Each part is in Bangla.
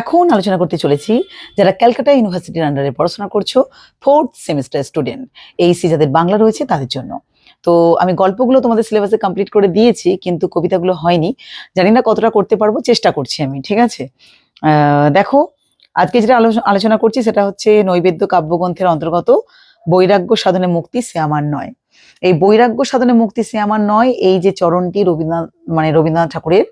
এখন আলোচনা করতে চলেছি যারা ক্যালকাটা ইউনিভার্সিটির আন্ডারে পড়াশোনা করছ ফোর্থ সেমিস্টার স্টুডেন্ট এইসি যাদের বাংলা রয়েছে তাদের জন্য। তো আমি গল্পগুলো তোমাদের সিলেবাসে কমপ্লিট করে দিয়েছি, কিন্তু কবিতাগুলো হয়নি। জানি না কতটা করতে পারব, চেষ্টা করছি আমি, ঠিক আছে? দেখো, আজকে যেটা আলোচনা করছি সেটা হচ্ছে নৈবেদ্য কাব্যগ্রন্থের অন্তর্গত বৈরাগ্য সাধনে মুক্তি সে আমার নয়। এই বৈরাগ্য সাধনে মুক্তি সে আমার নয়, এই যে চরণটি রবীন্দ্রনাথ মানে রবীন্দ্রনাথ ঠাকুরের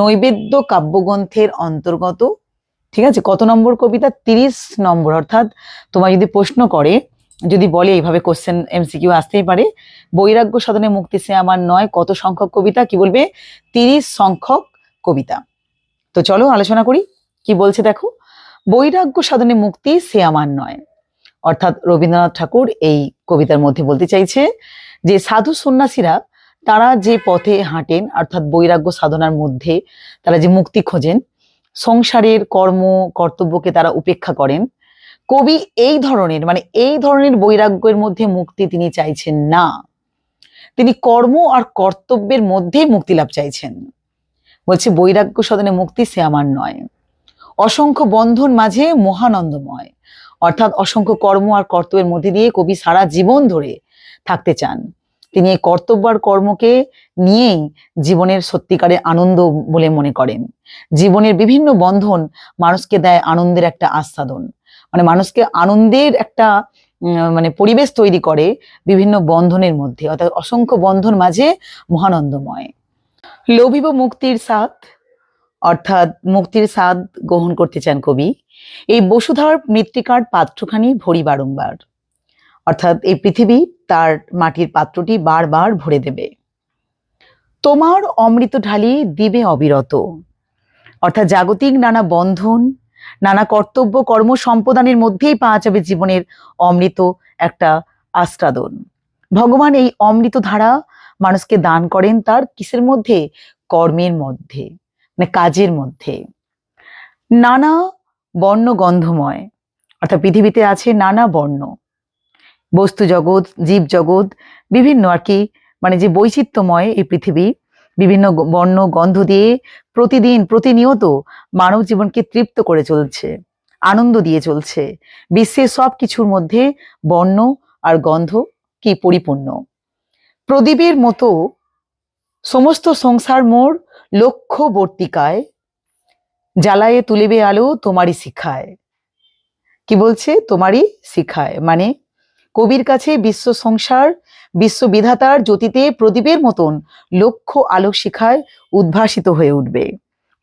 নৈবেদ্য কাব্যগ্রন্থের অন্তর্গত ঠিক আছে? কত নম্বর কবিতা? তিরিশ নম্বর। অর্থাৎ তোমার যদি প্রশ্ন করে, যদি বলে এইভাবে কোশ্চেন এমসিকিউ আসতেই পারে, বৈরাগ্য সাধনে মুক্তি সে আমার নয়, কত সংখ্যক কবিতা? কি বলবে? তিরিশ সংখ্যক কবিতা। তো চলো আলোচনা করি, কি বলছে দেখো? বৈরাগ্য সাধনে মুক্তি সে আমার নয়। অর্থাৎ রবীন্দ্রনাথ ঠাকুর এই কবিতার মধ্যে বলতে চাইছে যে, সাধু সন্ন্যাসীরা, তারা যে পথে হাঁটেন, অর্থাৎ বৈরাগ্য সাধনার মধ্যে তারা যে মুক্তি খোঁজেন সংসারের কর্ম, কর্তব্যকে তারা উপেক্ষা করেন। কবি এই ধরনের মানে এই ধরনের বৈরাগ্যের মধ্যে মুক্তি তিনি চাইছেন না। তিনি কর্ম আর কর্তব্যের মধ্যেই মুক্তি লাভ চাইছেন। বলছে, বৈরাগ্য সদনে মুক্তি সে আমার নয়। অসংখ্য বন্ধন মাঝে মহানন্দময়। অর্থাৎ অসংখ্য কর্ম আর কর্তব্যের মধ্যে দিয়ে কবি সারা জীবন ধরে থাকতে চান। তিনি এই কর্তব্য আর কর্মকে নিয়েই জীবনের সত্যিকারে আনন্দ বলে মনে করেন। জীবনের বিভিন্ন বন্ধন মানুষকে দেয় আনন্দের একটা আস্বাদন। মানে মানুষকে আনন্দের একটা মানে পরিবেশ তৈরি করে বিভিন্ন বন্ধনের মধ্যে। অর্থাৎ অসংখ্য বন্ধন মাঝে মহানন্দময়। লোভিব মুক্তির স্বাদ, অর্থাৎ মুক্তির স্বাদ গ্রহণ করতে চান কবি। এই বসুধার মৃত্তিকার পাত্রখানি ভরি বারংবার। অর্থাৎ এই পৃথিবী তার মাটির পাত্রটি বারবার ভরে দেবে। তোমার অমৃত ঢালি দিবে অবিরত। অর্থাৎ জাগতিক নানা বন্ধন, নানা কর্তব্য, কর্ম সম্পদানের মধ্যেই পাওয়া যাবে জীবনের অমৃত একটা আস্বাদন। ভগবান এই অমৃত ধারা মানুষকে দান করেন তার কিসের মধ্যে? কর্মের মধ্যে মানে কাজের মধ্যে। নানা বর্ণ গন্ধময় অর্থাৎ পৃথিবীতে আছে নানা বর্ণ। বস্তু জগৎ, জীব জগৎ, বিভিন্ন আর কি মানে যে বৈচিত্র্যময় এই পৃথিবী, বিভিন্ন বর্ণ, গন্ধ দিয়ে প্রতিদিন, প্রতিনিয়ত মানব জীবনকে তৃপ্ত করে চলছে, আনন্দ দিয়ে চলছে। বিশ্বের সব কিছুর মধ্যে বর্ণ আর গন্ধ কি পরিপূর্ণ? প্রদীপের মতো সমস্ত সংসার মোর লক্ষ্যবর্তিকায় জ্বালায়ে তুলিবে আলো তোমারই শিখায়। কি বলছে? তোমারই শিখায়। মানে কবির কাছে বিশ্ব সংসার, বিশ্ব বিধাতার জ্যোতিতে প্রদীপের মতন লক্ষ আলোক শিখায় উদ্ভাসিত হয়ে উঠবে।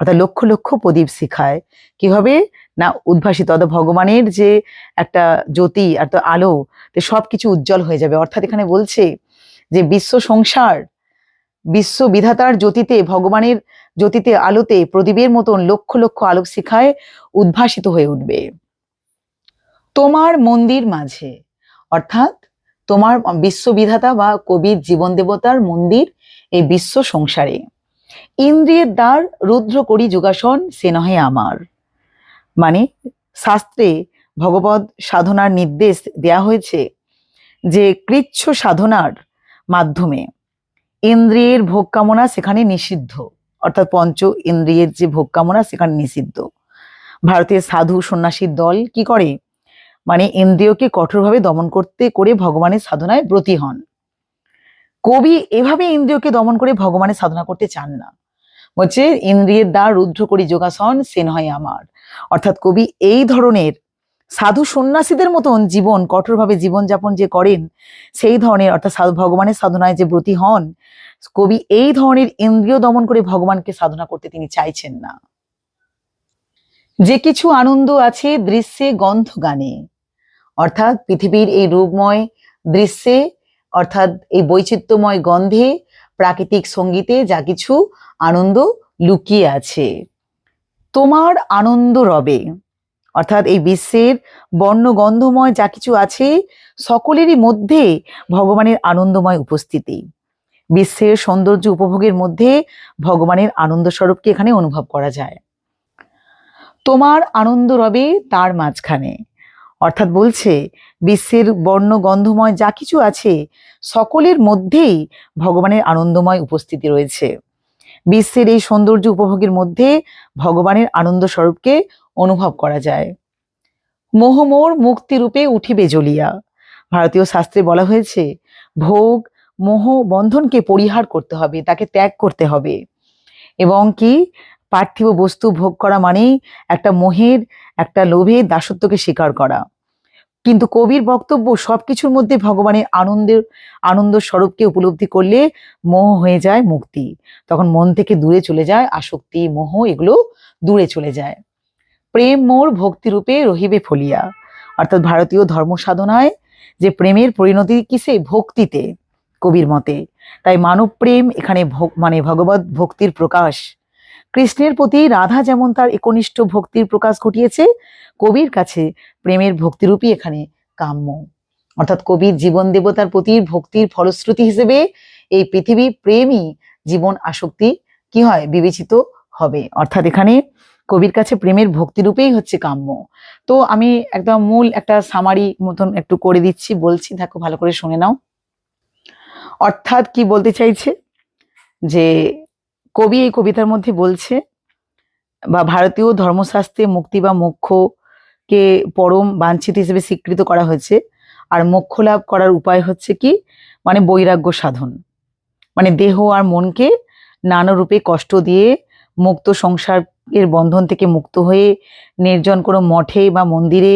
অর্থাৎ লক্ষ লক্ষ প্রদীপ শিখায়। কি হবে? না, উদ্ভাসিত। অর্থাৎ ভগবানের যে একটা জ্যোতি তো আলো, তো সবকিছু উজ্জ্বল হয়ে যাবে। অর্থাৎ এখানে বলছে যে বিশ্ব সংসার, বিশ্ব বিধাতার জ্যোতিতে, ভগবানের জ্যোতিতে, আলোতে প্রদীপের মতন লক্ষ লক্ষ আলোক শিখায় উদ্ভাসিত হয়ে উঠবে। তোমার মন্দির মাঝে অর্থাৎ তোমার বিশ্ববিধাতা বা কবির জীবন দেবতার মন্দির এই বিশ্ব সংসারে। ইন্দ্রিয়ের দ্বার রুদ্র করি যোগাসন সে নহে আমার। মানে শাস্ত্রে ভগবত সাধনার নির্দেশ দেয়া হয়েছে যে কৃচ্ছ সাধনার মাধ্যমে ইন্দ্রিয়ের ভোগ কামনা সেখানে নিষিদ্ধ। অর্থাৎ পঞ্চ ইন্দ্রিয়ের যে ভোগ কামনা সেখানে নিষিদ্ধ। ভারতের সাধু সন্ন্যাসীর দল কি করে? মানে ইন্দ্রিয়কে কঠোরভাবে দমন করতে করে ভগবানের সাধনায় ব্রতী হন। কবি এভাবে ইন্দ্রিয়কে দমন করে ভগবানের সাধনা করতে চান না। বলছে, ইন্দ্রিয়ের দ্বার রুদ্র করি, যোগাসন সে নয় আমার। অর্থাৎ কবি এই ধরনের সাধু সন্ন্যাসীদের মতন জীবন, কঠোরভাবে জীবনযাপন যে করেন, সেই ধরনের, অর্থাৎ ভগবানের সাধনায় যে ব্রতী হন, কবি এই ধরনের ইন্দ্রিয় দমন করে ভগবানকে সাধনা করতে তিনি চাইছেন না। যে কিছু আনন্দ আছে, দৃশ্যে গন্ধ গানে অর্থাৎ পৃথিবীর এই রূপময় দৃশ্যে, অর্থাৎ এই বৈচিত্র্যময় গন্ধে প্রাকৃতিক সঙ্গীতে যা কিছু আনন্দ লুকিয়ে আছে। তোমার আনন্দ রবে, অর্থাৎ এই বিশ্বের বর্ণ গন্ধময় যা কিছু আছে, সকলেরই মধ্যে ভগবানের আনন্দময় উপস্থিতি। বিশ্বের সৌন্দর্য উপভোগের মধ্যে ভগবানের আনন্দ স্বরূপকে এখানে অনুভব করা যায়। তোমার আনন্দ রবে তার মাঝখানে। অর্থাৎ বলছে, বিশ্বের বর্ণ গন্ধময় যা কিছু আছে, সকলের মধ্যেই ভগবানের আনন্দময় উপস্থিতি রয়েছে। বিশ্বের এই সৌন্দর্য উপভোগের মধ্যে ভগবানের আনন্দ স্বরূপকে অনুভব করা যায়। মোহমোর মুক্তিরূপে উঠিবে জ্বলিয়া। ভারতীয় শাস্ত্রে বলা হয়েছে, ভোগ মোহ বন্ধনকে পরিহার করতে হবে, তাকে ত্যাগ করতে হবে। এবং কি, পার্থিব বস্তু ভোগ করা মানেই একটা মোহের, একটা লোভের দাসত্বকে স্বীকার করা। কিন্তু কবির বক্তব্য সবকিছুর মধ্যে ভগবানের আনন্দের, আনন্দ স্বরূপকে উপলব্ধি করলে মোহ হয়ে যায় মুক্তি। তখন মন থেকে দূরে চলে যায় আসক্তি, মোহ, এগুলো দূরে চলে যায়। প্রেম মোর ভক্তিরূপে রহিবে ফলিয়া। অর্থাৎ ভারতীয় ধর্ম সাধনায় যে প্রেমের পরিণতি কিসে? ভক্তিতে, কবির মতে। তাই মানব প্রেম এখানে মানে ভগবত ভক্তির প্রকাশ কৃষ্ণের প্রতি রাধা যেমন তার একনিষ্ঠ ভক্তির প্রকাশ ঘটিয়েছে, কবির কাছে প্রেমের ভক্তিরূপী এখানে কাম্য। অর্থাৎ কবির জীবন দেবতার প্রতি ভক্তির ফলশ্রুতি হিসেবে এই পৃথিবী প্রেমই জীবন আসক্তি কি হয়? বিবেচিত হবে। অর্থাৎ এখানে কবির কাছে প্রেমের ভক্তিরূপেই হচ্ছে কাম্য। তো আমি একদম মূল একটা সামারি মতন একটু করে দিচ্ছি, বলছি, দেখো ভালো করে শুনে নাও। অর্থাৎ কি বলতে চাইছে? যে কবি এই কবিতার মধ্যে বলছে, বা ভারতীয় ধর্মশাস্ত্রে মুক্তি বা মোক্ষকে পরম বাঞ্ছিত হিসেবে স্বীকৃত করা হয়েছে। আর মোক্ষ লাভ করার উপায় হচ্ছে কি? মানে বৈরাগ্য সাধন। মানে দেহ আর মনকে নানা রূপে কষ্ট দিয়ে মুক্ত সংসারের বন্ধন থেকে মুক্ত হয়ে নির্জন কোনো মঠে বা মন্দিরে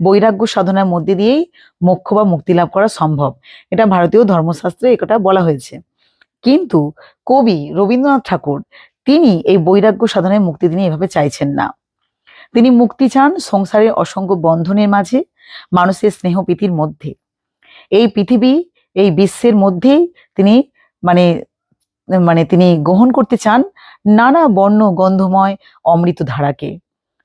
বৈরাগ্য সাধনার মধ্যে দিয়েই মোক্ষ বা মুক্তি লাভ করা সম্ভব। এটা ভারতীয় ধর্মশাস্ত্রে এটা বলা হয়েছে। কিন্তু কবি রবীন্দ্রনাথ ঠাকুর, তিনি এই বৈরাগ্য সাধনায় মুক্তি তিনি এভাবে চাইছেন না। তিনি মুক্তি চান সংসারের অসংখ্য বন্ধনের মাঝে, মানুষের স্নেহ প্রীতির মধ্যে। এই পৃথিবী, এই বিশ্বের মধ্যেই তিনি মানে মানে তিনি গ্রহণ করতে চান নানা বর্ণ গন্ধময় অমৃত ধারাকে।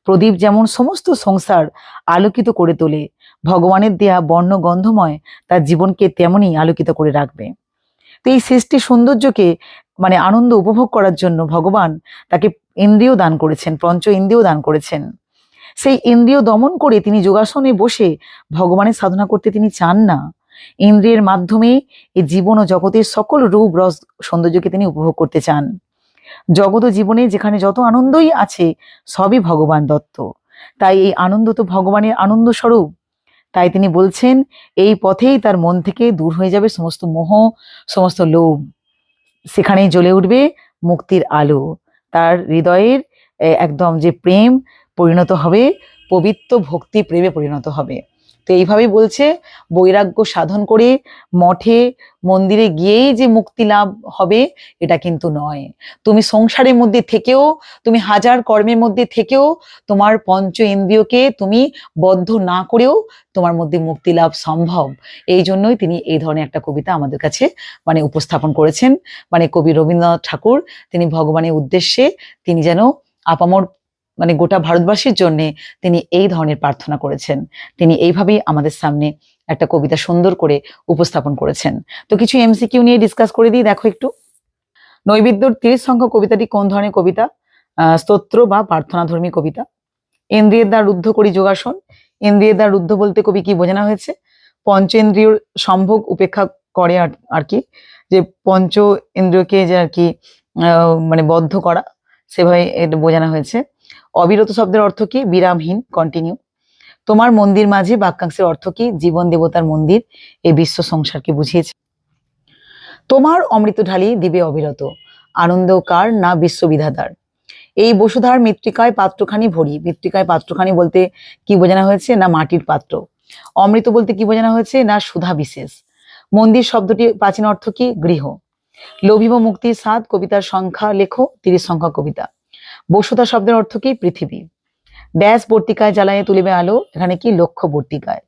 প্রদীপ যেমন সমস্ত সংসার আলোকিত করে তোলে, ভগবানের দেয়া বর্ণ গন্ধময় তার জীবনকে তেমনই আলোকিত করে রাখবে। তো এই সৃষ্টি সৌন্দর্যকে মানে আনন্দ উপভোগ করার জন্য ভগবান তাকে ইন্দ্রিয় দান করেছেন, পঞ্চ ইন্দ্রিয় দান করেছেন। সেই ইন্দ্রিয় দমন করে তিনি যোগাসনে বসে ভগবানের সাধনা করতে তিনি চান না। ইন্দ্রিয়ের মাধ্যমে এই জীবন ও জগতের সকল রূপ, রস, সৌন্দর্যকে তিনি উপভোগ করতে চান। জগৎ ও জীবনে যেখানে যত আনন্দই আছে, সবই ভগবান দত্ত। তাই এই আনন্দ তো ভগবানের আনন্দ স্বরূপ। তাই তিনি বলছেন, এই পথেই তার মন থেকে দূর হয়ে যাবে সমস্ত মোহ, সমস্ত লোভ। সেখানেই জ্বলে উঠবে মুক্তির আলো। তার হৃদয়ের একদম যে প্রেম পরিণত হবে, পবিত্র ভক্তি প্রেমে পরিণত হবে। তো এইভাবেই বলছে, বৈরাগ্য সাধন করে মঠে, মন্দিরে গিয়েই যে মুক্তি লাভ হবে, এটা কিন্তু নয়। তুমি সংসারের মধ্যে থেকেও, তুমি হাজার কর্মের মধ্যে থেকেও তোমার পঞ্চ ইন্দ্রিয়কে তুমি বদ্ধ না করেও তোমার মধ্যে মুক্তি লাভ সম্ভব। এই জন্যই তিনি এই ধরনের একটা কবিতা আমাদের কাছে মানে উপস্থাপন করেছেন। মানে কবি রবীন্দ্রনাথ ঠাকুর, তিনি ভগবানের উদ্দেশ্যে তিনি যেন আপামর মানে গোটা ভারতবাসীর জন্য তিনি এই ধরনের প্রার্থনা করেছেন। তিনি এইভাবেই আমাদের সামনে একটা কবিতা সুন্দর করে উপস্থাপন করেছেন। তো কিছু এমসিকিউ নিয়ে ডিসকাস করে দিই, দেখো একটু। নৈবেদ্যর তিরিশ সংখ্যক কবিতাটি কোন ধরনের কবিতা? স্তোত্র বা প্রার্থনাধর্মী কবিতা। ইন্দ্রিয়ের দ্বার রুদ্ধ করি যোগাসন। ইন্দ্রিয়ের দ্বার রুদ্ধ বলতে কবি কি বোঝানো হয়েছে? পঞ্চেন্দ্রিয় সম্ভোগ উপেক্ষা করে আর কি। যে পঞ্চ ইন্দ্রিয়কে যে আর কি মানে বদ্ধ করা, সেভাবে এটা বোঝানো হয়েছে। অবিরত শব্দের অর্থ কি? বিরামহীন কন্টিনিউ তোমার মন্দির মাঝে বাক্যাংশের অর্থ কি? জীবন দেবতার মন্দির এই বিশ্ব সংসারকে বুঝিয়েছে। তোমার অমৃত ঢালি দিবে অবিরত, আনন্দ কার না বিশ্ববিধাতার এই বসুধার মৃত্তিকায় পাত্রখানি ভরি। মৃত্তিকায় পাত্রখানি বলতে কি বোঝানো হয়েছে? না মাটির পাত্র। অমৃত বলতে কি বোঝানো হয়েছে? না সুধা বিশেষ। মন্দির শব্দটি প্রাচীন অর্থ কি? গৃহ। লোভিব মুক্তির সাত কবিতার সংখ্যা লেখো, তিরিশ সংখ্যা কবিতা। বসুধা শব্দের অর্থ কি? পৃথিবী। ব্যাস বর্তিকায় জ্বালায় তুলিবে আলো, এখানে কি? লক্ষ্য বর্তিকায়।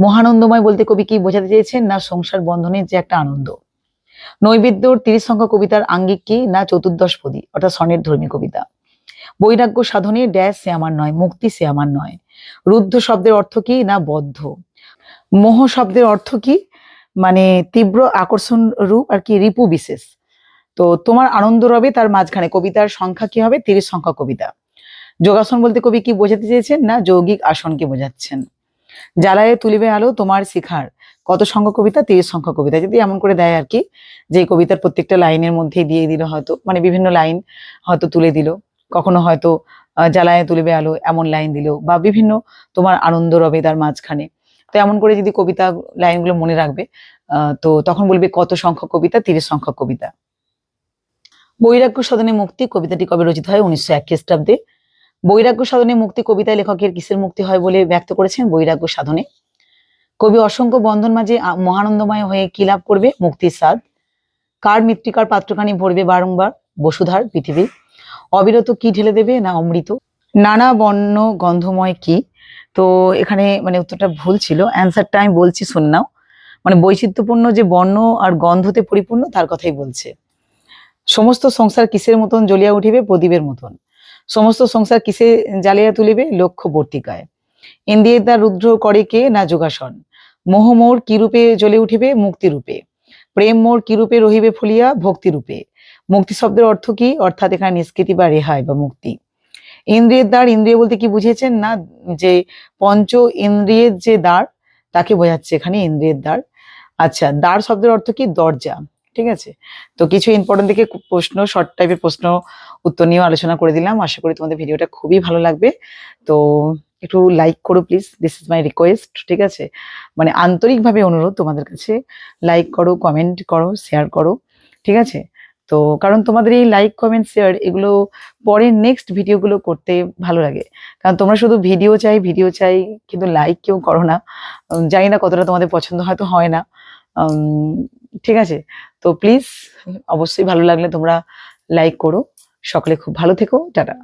মহানন্দময় বলতে কবি কি বোঝাতে চেয়েছেন? না সংসার বন্ধনের যে একটা আনন্দ। নৈবেদ্যর তিরিশ সংখ্যা কবিতার আঙ্গিক কি? না চতুর্দশপদী অর্থাৎ স্বর্ণের ধর্মী কবিতা। বৈরাগ্য সাধনে ড্যাশ সে আমার নয়, মুক্তি সে আমার নয়। রুদ্ধ শব্দের অর্থ কি? না বদ্ধ। মোহ শব্দের অর্থ কি? মানে তীব্র আকর্ষণ রূপ আর কি, রিপু বিশেষ। তো তোমার আনন্দ রবে তার মাঝখানে। কবিতার সংখ্যা কি হবে? তিরিশ সংখ্যা কবিতা। যোগাসন বলতে কবি কি বোঝাতে চেয়েছেন না যৌগিক আসনকে বোঝাচ্ছেন? জ্বালায় তুলিবে আলো তোমার শিখার। কত সংখ্যক কবিতা? তিরিশ সংখ্যক কবিতা। যদি এমন করে দেয় আর কি, যে কবিতার প্রত্যেকটা লাইনের মধ্যে দিয়ে দিল হয়তো মানে বিভিন্ন লাইন হয়তো তুলে দিল। কখনো হয়তো জ্বালায় তুলিবে আলো এমন লাইন দিল বা বিভিন্ন তোমার আনন্দ রবে তার মাঝখানে। তো এমন করে যদি কবিতা লাইনগুলো মনে রাখবে তো তখন বলবে কত সংখ্যক কবিতা? তিরিশ সংখ্যক কবিতা। বৈরাগ্য সদনে মুক্তি কবিতাটি কবে রচিত হয়? উনিশশো এক খ্রিস্টাব্দে। বৈরাগ্য সাধনে মুক্তি কবিতায় লেখকের কিসের মুক্তি হয় বলে ব্যক্ত করেছেন বৈরাগ্য সাধনে। কবি অসংখ্য বন্ধন মাঝে মহানন্দময় হয়ে কি লাভ করবে? মুক্তির স্বাদ। কার মৃত্তিকার পাত্রখানি ভরবে বারংবার? বসুধার পৃথিবী। অবিরত কি ঢেলে দেবে না অমৃত? নানা বর্ণ গন্ধময় কি? তো এখানে মানে উত্তরটা ভুল ছিল। অ্যান্সারটা আমি বলছি শুনে নাও। মানে বৈচিত্র্যপূর্ণ যে বর্ণ আর গন্ধতে পরিপূর্ণ তার কথাই বলছে। সমস্ত সংসার কিসের মতন জ্বলিয়া উঠিবে? প্রদীপের মতন। সমস্ত সংসার কিসে জ্বালিয়া তুলিবে? লক্ষ্য বর্তিকায় ইন্দ্রিয়ের দ্বার রুদ্র করে কে? না যোগাসন। মোহ মোর কি রূপে জ্বলে উঠিবে? মুক্তি রূপে প্রেম মোর কি রূপে রহিবে ফুলিয়া? ভক্তি রূপে মুক্তি শব্দের অর্থ কি? অর্থাৎ এখানে নিষ্কৃতি বা রেহাই বা মুক্তি। ইন্দ্রিয়ের দ্বার ইন্দ্রিয় বলতে কি বুঝিয়েছেন? না, যে পঞ্চ ইন্দ্রিয়ের যে দ্বার, তাকে বোঝাচ্ছে এখানে ইন্দ্রিয়ের দ্বার আচ্ছা দ্বার শব্দের অর্থ কি? দরজা। ঠিক আছে? তো কিছু ইম্পর্টেন্ট দিকে প্রশ্ন শর্ট টাইপের প্রশ্ন, উত্তর নিয়েও আলোচনা করে দিলাম। আশা করি তোমাদের ভিডিওটা খুবই ভালো লাগবে। তো একটু লাইক করো please this is my request ঠিক আছে? মানে আন্তরিকভাবে অনুরোধ তোমাদের কাছে। লাইক করো কমেন্ট করো শেয়ার করো, ঠিক আছে? তো কারণ তোমাদের এই লাইক কমেন্ট শেয়ার এগুলো পরে নেক্সট ভিডিওগুলো করতে ভালো লাগে। কারণ তোমরা শুধু ভিডিও চাই ভিডিও চাই, কিন্তু লাইক কেউ করো না। জানি না কতটা তোমাদের পছন্দ হয়তো হয় না। ঠিক আছে? তো প্লিজ অবশ্যই ভালো লাগলে তোমরা লাইক করো। সকলে খুব ভালো থেকো। টাটা।